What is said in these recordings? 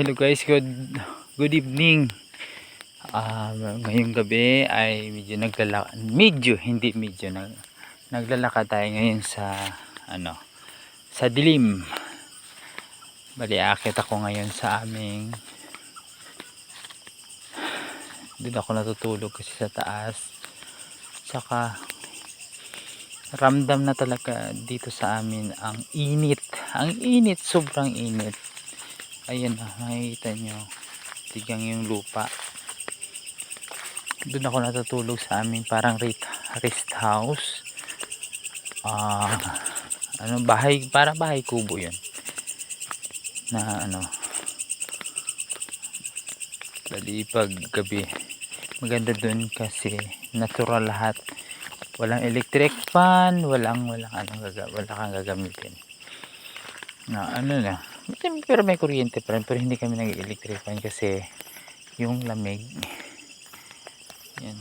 hello guys, good good evening. Ah, ngayong gabi ay medyo naglalakad, medyo hindi medyo nag, naglalakad tayo ngayon sa ano, sa dilim. Bali akit ako ngayon sa aming doon ako natutulog kasi sa taas. Saka ramdam na talaga dito sa amin ang init. Ang init, sobrang init. Ayan makikita nyo. Tigang yung lupa. Doon ako natutulog sa amin parang rest, house. Ah, ano, bahay, para bahay kubo yun. Na ano, Bali pag gabi maganda dun kasi natural lahat walang electric fan walang walang anong gaga, wala kang gagamitin na ano na pero may kuryente pa rin pero hindi kami nag electric fan kasi yung lamig. Yan.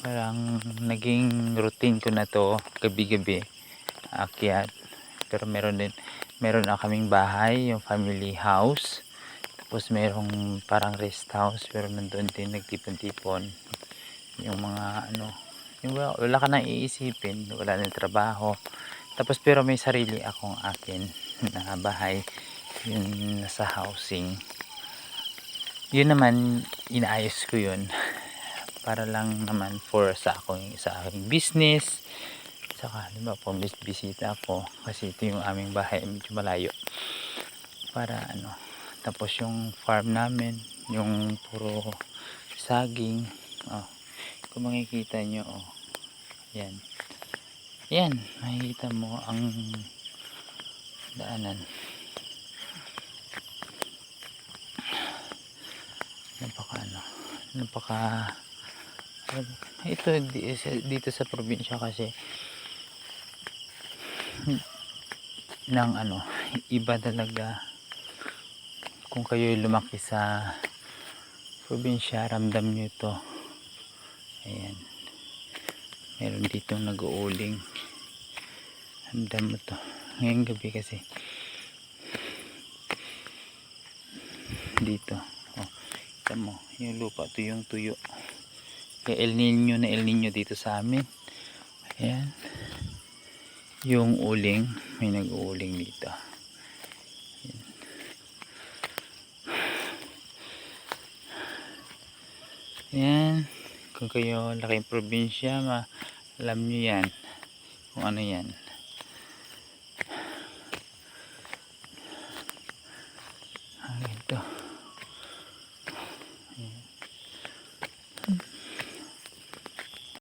Parang naging routine ko na to gabi gabi akyat pero meron din meron na kaming bahay yung family house. Tapos merong parang rest house pero nandun din nagtipon-tipon. Yung mga ano yung wala, wala ka nang iisipin wala nang trabaho tapos pero may sarili akong akin na bahay. Yun nasa housing. Yun naman inaayos ko yun. Para lang naman for sa akong sa aking business. Saka di ba bis bisita ako kasi ito yung aming bahay medyo malayo. Para ano tapos yung farm namin yung puro saging. Oh, kung makikita nyo oh, yan yan makikita mo ang daanan. Napaka ano napaka ito dito sa probinsya kasi ng ano iba talaga kung kayo lumaki sa probinsya ramdam nyo ito. Ayan meron dito nag-uuling. Ramdam mo to. Ngayong gabi kasi. Dito. Oh, kita mo. Yung lupa to yung tuyo. Kaya El Nino na El Nino dito sa amin. Ayan. Yung uling. May nag-uuling dito. Yan. Kung kayo laking probinsya, ma alam nyo yan. Kung ano yan.